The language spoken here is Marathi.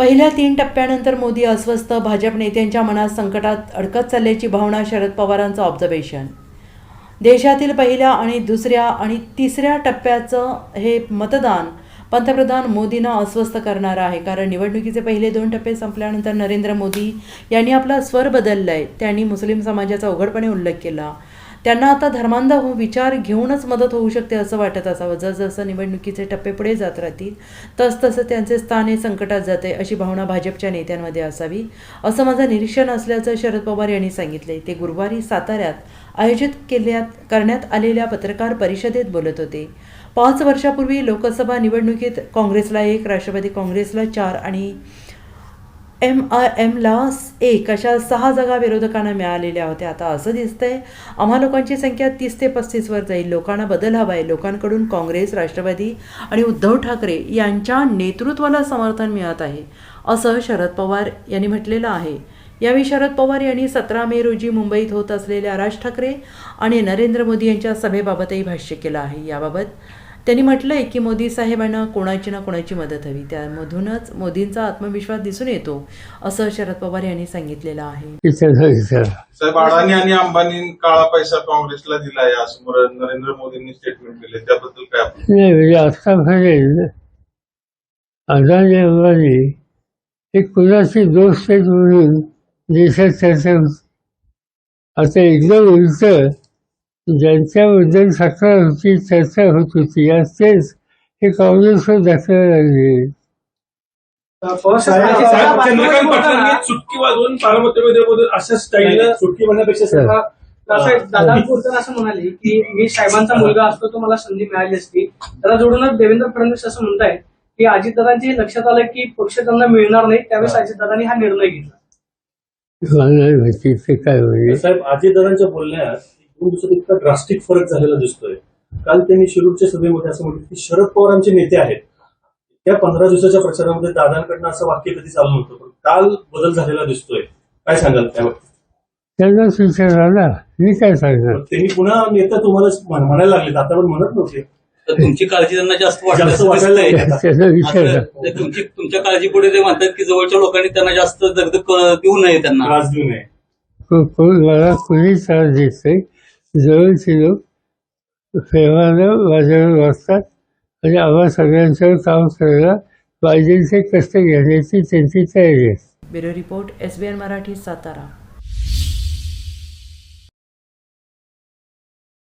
पहिल्या तीन टप्प्यानंतर मोदी अस्वस्थ भाजप नेत्यांच्या मनात संकटात अडकत चालल्याची भावना शरद पवारांचं ऑब्झर्वेशन देशातील पहिल्या आणि दुसऱ्या आणि तिसऱ्या टप्प्याचं हे मतदान पंतप्रधान मोदींना अस्वस्थ करणार आहे. कारण निवडणुकीचे पहिले दोन टप्पे संपल्यानंतर नरेंद्र मोदी यांनी आपला स्वर बदलला आहे त्यांनी मुस्लिम समाजाचा उघडपणे उल्लेख केला. त्यांना आता धर्मांध हो विचार घेऊनच मदत होऊ शकते असं वाटत असावं. जसजसं निवडणुकीचे टप्पे पुढे जात राहतील तसतसं त्यांचे स्थान हे संकटात जाते अशी भावना भाजपच्या नेत्यांमध्ये असावी असं माझं निरीक्षण असल्याचं शरद पवार यांनी सांगितले ते गुरुवारी साताऱ्यात आयोजित केल्यात करण्यात आलेल्या पत्रकार परिषदेत बोलत होते. पाच वर्षापूर्वी लोकसभा निवडणुकीत काँग्रेसला एक राष्ट्रवादी काँग्रेसला चार आणि एम आय एमला एक अशा सहा जागा विरोधकांना मिळालेल्या होत्या. आता असं दिसतंय आम्हा लोकांची संख्या तीस ते पस्तीसवर जाईल. लोकांना बदल हवा आहे. लोकांकडून काँग्रेस राष्ट्रवादी आणि उद्धव ठाकरे यांच्या नेतृत्वाला समर्थन मिळत आहे असं शरद पवार यांनी म्हटलेलं आहे. यावेळी शरद पवार यांनी सतरा मे रोजी मुंबईत होत असलेल्या राज ठाकरे आणि नरेंद्र मोदी यांच्या सभेबाबतही भाष्य केलं आहे. याबाबत त्यांनी म्हटलं आहे की मोदी साहेबांना कोणाची ना कोणाची मदत हवी. त्यामधूनच मोदींचा आत्मविश्वास दिसून येतो असं शरद पवार यांनी सांगितलेलं आहे. साहेब अडाणी आणि अंबानी काळा पैसा काँग्रेसला दिलाय असं मुर- नरेंद्र मोदींनी स्टेटमेंट दिले त्याबद्दल काय म्हणजे आतापर्यंत अदानी अंबानी हे कुणाचे दोस्त आहेत म्हणून देशात चर्चा होती आता एकदम उलट ज्यांच्याबद्दल सकाराची चर्चा होत होती आज तेच हे काँग्रेसवर दाखवायला लागले चंद्रकांत पाटलांनी चुटकी वाजवून अशा म्हणण्यापेक्षा. असं दादा बोलताना असं म्हणाले की मी साहेबांचा मुलगा असतो तो मला संधी मिळाली असती. त्याला जोडूनच देवेंद्र फडणवीस असं म्हणतायत की अजितदादांचे हे लक्षात आलं की पक्ष त्यांना मिळणार नाही त्यावेळेस अजितदादांनी हा निर्णय घेतला. काय म्हणजे साहेब अजितदादांच्या बोलण्यात दिवसात इतका ड्रास्टिक फरक झालेला दिसतोय. काल त्यांनी शिरूरच्या सभेमध्ये असं म्हटलं की शरद पवार आमचे नेते आहेत. त्या पंधरा दिवसाच्या प्रचारामध्ये दादांकडनं असं वाक्य कधी चालू नव्हतं पण काल बदल झालेला दिसतोय. काय सांगाल त्यावर त्यांनाच विचार मी काय सांगणार? पण त्यांनी पुन्हा नेता तुम्हाला म्हण- म्हणायला लागले आता पण म्हणत नव्हते. तर तुमची काळजी त्यांना जास्त वाटत. जास्त वाटायला लागली तुमची तुमच्या काळजीपुढे ते म्हणतात की जवळच्या लोकांनी त्यांना जास्त दगदग क- देऊ नये त्यांना. त्रास देऊ नये. को- कोण मला कोणी त्रास देत नाही. जवळचे लोक प्रेमानं माझ्यावर वाचतात. आणि आम्हा सगळ्यांच्यावर काम करायला पाहिजे ते कष्ट घेण्याची त्यांची तयारी आहे. Bureau report S B N Marathi Satara.